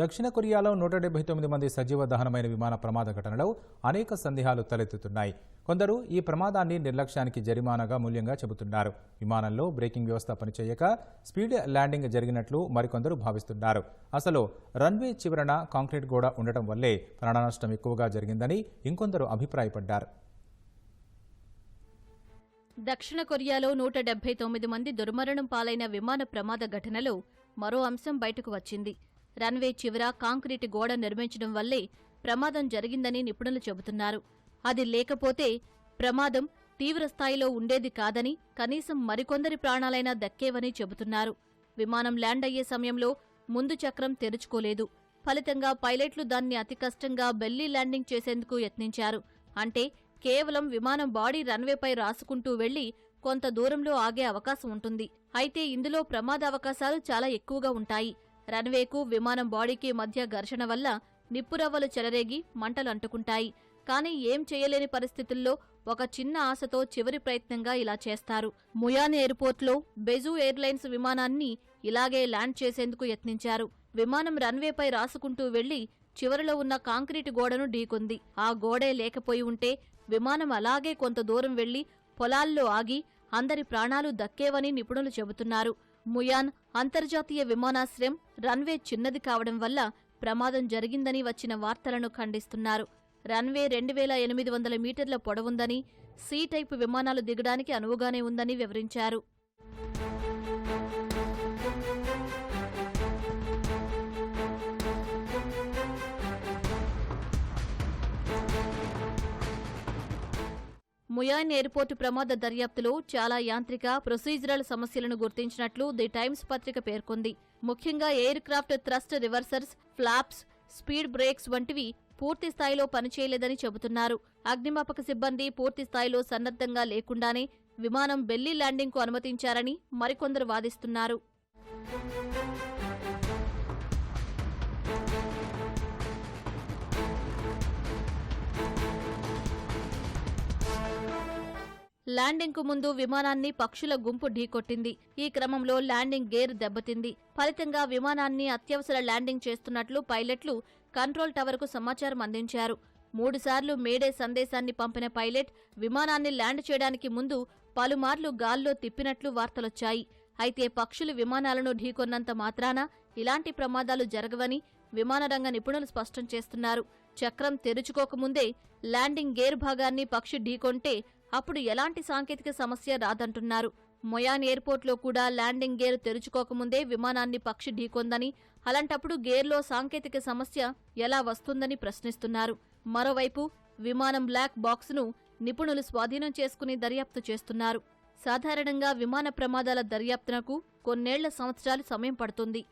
దక్షిణ కొరియాలో నూట డెబ్బై తొమ్మిది మంది సజీవ దహనమైన విమాన ప్రమాద ఘటనలో అనేక సందేహాలు తలెత్తుతున్నాయి. కొందరు ఈ ప్రమాదాన్ని నిర్లక్ష్యానికి జరిమానాగా మూల్యంగా చెబుతున్నారు. విమానంలో బ్రేకింగ్ వ్యవస్థ పనిచేయక స్పీడ్ ల్యాండింగ్ జరిగినట్లు మరికొందరు భావిస్తున్నారు. అసలు రన్వే చివరన కాంక్రీట్ గోడ ఉండటం వల్లే ప్రాణనష్టం ఎక్కువగా జరిగిందని ఇంకొందరు అభిప్రాయపడ్డారు. దక్షిణ కొరియాలో నూట డెబ్బై తొమ్మిది మంది దుర్మరణం పాలైన విమాన ప్రమాద ఘటనలో మరో అంశం బయటకు వచ్చింది. రన్వే చివర కాంక్రీటు గోడ నిర్మించడం వల్లే ప్రమాదం జరిగిందని నిపుణులు చెబుతున్నారు. అది లేకపోతే ప్రమాదం తీవ్రస్థాయిలో ఉండేది కాదని కనీసం మరికొందరి ప్రాణాలైనా దక్కేవని చెబుతున్నారు. విమానం ల్యాండ్ అయ్యే సమయంలో ముందు చక్రం తెరుచుకోలేదు. ఫలితంగా పైలట్లు దాన్ని అతి కష్టంగా బెల్లీ ల్యాండింగ్ చేసేందుకు యత్నించారు. అంటే కేవలం విమానం బాడీ రన్వేపై రాసుకుంటూ వెళ్ళి కొంత దూరంలో ఆగే అవకాశం ఉంటుంది. అయితే ఇందులో ప్రమాద అవకాశాలు చాలా ఎక్కువగా ఉంటాయి. రన్వేకు విమానం బాడీకి మధ్య ఘర్షణ వల్ల నిప్పురవ్వలు చెలరేగి మంటలు అంటుకుంటాయి. కానీ ఏం చేయలేని పరిస్థితుల్లో ఒక చిన్న ఆశతో చివరి ప్రయత్నంగా ఇలా చేస్తారు. ముయాన్ ఎయిర్పోర్ట్లో బెజు ఎయిర్లైన్స్ విమానాన్ని ఇలాగే ల్యాండ్ చేసేందుకు యత్నించారు. విమానం రన్వేపై రాసుకుంటూ వెళ్ళి చివరలో ఉన్న కాంక్రీటు గోడను ఢీకొంది. ఆ గోడే లేకపోయి ఉంటే విమానం అలాగే కొంత దూరం వెళ్ళి పొలాల్లో ఆగి అందరి ప్రాణాలు దక్కేవని నిపుణులు చెబుతున్నారు. ముయాన్ అంతర్జాతీయ విమానాశ్రయం రన్వే చిన్నది కావడం వల్ల ప్రమాదం జరిగిందని వచ్చిన వార్తలను ఖండిస్తున్నారు. రన్వే రెండు వేల ఎనిమిది వందల మీటర్ల పొడవుందని సీ టైపు విమానాలు దిగడానికి అనువుగానే ఉందని వివరించారు. ముయాన్ ఎయిర్పోర్టు ప్రమాద దర్యాప్తులో చాలా యాంత్రిక ప్రొసీజరల్ సమస్యలను గుర్తించినట్లు ది టైమ్స్ పత్రిక పేర్కొంది. ముఖ్యంగా aircraft thrust reversers flaps speed brakes వంటివి పూర్తి స్థాయిలో పనిచేయలేదని చెబుతున్నారు. అగ్నిమాపక సిబ్బంది పూర్తి స్థాయిలో సన్నద్ధంగా లేకుండానే విమానం బెల్లీ ల్యాండింగ్కు అనుమతించారని మరికొందరు వాదిస్తున్నారు. ల్యాండింగ్కు ముందు విమానాన్ని పక్షుల గుంపు ఢీకొట్టింది. ఈ క్రమంలో ల్యాండింగ్ గేర్ దెబ్బతింది. ఫలితంగా విమానాన్ని అత్యవసర ల్యాండింగ్ చేస్తున్నట్లు పైలట్లు కంట్రోల్ టవర్కు సమాచారం అందించారు. మూడుసార్లు మేడే సందేశాన్ని పంపిన పైలట్ విమానాన్ని ల్యాండ్ చేయడానికి ముందు పలుమార్లు గాల్లో తిప్పినట్లు వార్తలొచ్చాయి. అయితే పక్షులు విమానాలను ఢీకొన్నంత మాత్రాన ఇలాంటి ప్రమాదాలు జరగవని విమానరంగ నిపుణులు స్పష్టం చేస్తున్నారు. చక్రం తెరుచుకోకముందే ల్యాండింగ్ గేర్ భాగాన్ని పక్షి ఢీకొంటే అప్పుడు ఎలాంటి సాంకేతిక సమస్య రాదంటున్నారు. మొయాన్ ఎయిర్పోర్ట్లో కూడా ల్యాండింగ్ గేర్ తెరుచుకోకముందే విమానాన్ని పక్షి ఢీకొందని అలాంటప్పుడు గేర్లో సాంకేతిక సమస్య ఎలా వస్తుందని ప్రశ్నిస్తున్నారు. మరోవైపు విమానం బ్లాక్ బాక్స్ను నిపుణులు స్వాధీనం చేసుకుని దర్యాప్తు చేస్తున్నారు. సాధారణంగా విమాన ప్రమాదాల దర్యాప్తునకు కొన్నేళ్ళ సంవత్సరాలు సమయం పడుతుంది.